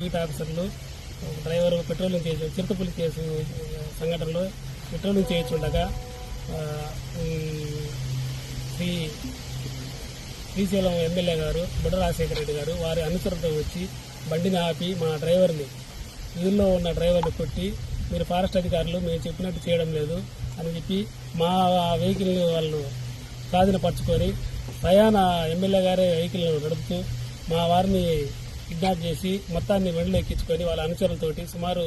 Beat ఆఫీసర్లు driver patrolling చేసి చిరుతపులి కేసు సంఘటనలో పెట్రోలింగ్ చేయించుండగా శ్రీ శ్రీశైలం ఎమ్మెల్యే గారు బుడ్డ రాజశేఖర రెడ్డి గారు వారి అనుసరణతో వచ్చి బండిని ఆపి మా డ్రైవర్ని వీధిలో ఉన్న డ్రైవర్ని కొట్టి మీరు ఫారెస్ట్ అధికారులు మేము చెప్పినట్టు చేయడం లేదు అని చెప్పి మా వెహికల్ వాళ్ళు స్వాధీనపరచుకొని ప్రయాణ ఎమ్మెల్యే గారే వెహికల్ నడుపుతూ మా వారిని కిడ్నాప్ చేసి మొత్తాన్ని వెంటనే ఎక్కించుకొని వాళ్ళ అనుచరులతోటి సుమారు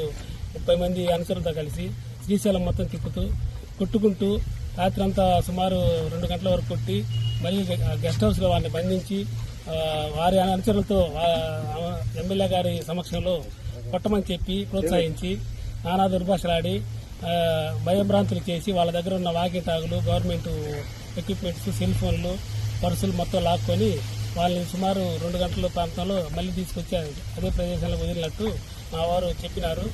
ముప్పై మంది అనుచరులతో కలిసి శ్రీశైలం మొత్తం తిప్పుతూ కొట్టుకుంటూ రాత్రంతా సుమారు రెండు గంటల వరకు కొట్టి మళ్ళీ గెస్ట్ హౌస్లో వారిని బంధించి ఆ, వారి అనుచరులతో ఎమ్మెల్యే గారి సమక్షంలో కొట్టమని చెప్పి ప్రోత్సహించి నానా దుర్భాషలాడి భయభ్రాంతులు చేసి వాళ్ళ దగ్గర ఉన్న వాకి టాగులు గవర్నమెంట్ ఎక్విప్మెంట్స్ సెల్ ఫోన్లు పర్సులు మొత్తం లాక్కొని వాళ్ళని సుమారు రెండు గంటల ప్రాంతంలో మళ్ళీ తీసుకొచ్చి అదే ప్రదేశంలో వదిలినట్టు మా వారు చెప్పినారు.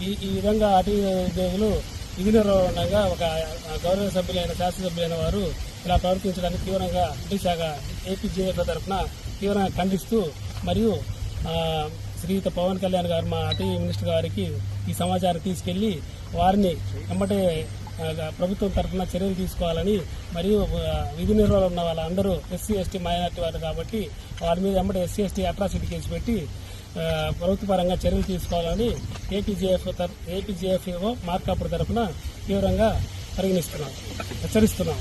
ఈ ఈ విధంగా అటవీ ఉద్యోగులు విధి నిర్వహణగా ఒక గౌరవ సభ్యులైన శాసనసభ్యులైన వారు ఇలా ప్రవర్తించడానికి తీవ్రంగా అటవీ శాఖ ఏపీజేఎఫ్ తరఫున తీవ్రంగా ఖండిస్తూ మరియు శ్రీయుత పవన్ కళ్యాణ్ గారు మా అటవీ మినిస్టర్ గారికి ఈ సమాచారం తీసుకెళ్ళి వారిని వెంబటే ప్రభుత్వం తరఫున చర్యలు తీసుకోవాలని మరియు విధి నిర్వహణ ఉన్న వాళ్ళందరూ ఎస్సీ ఎస్టీ మైనార్టీ వారు కాబట్టి వారి మీద వెంబడి ఎస్సీ ఎస్టీ అట్రాసిటీ కేసు పెట్టి ప్రభుత్వపరంగా చర్యలు తీసుకోవాలని ఏపీజేఎఫ్ ఏపీజేఎఫ్ఓ మార్కాపురం తరఫున తీవ్రంగా పరిగణిస్తున్నాం. హెచ్చరిస్తున్నాం.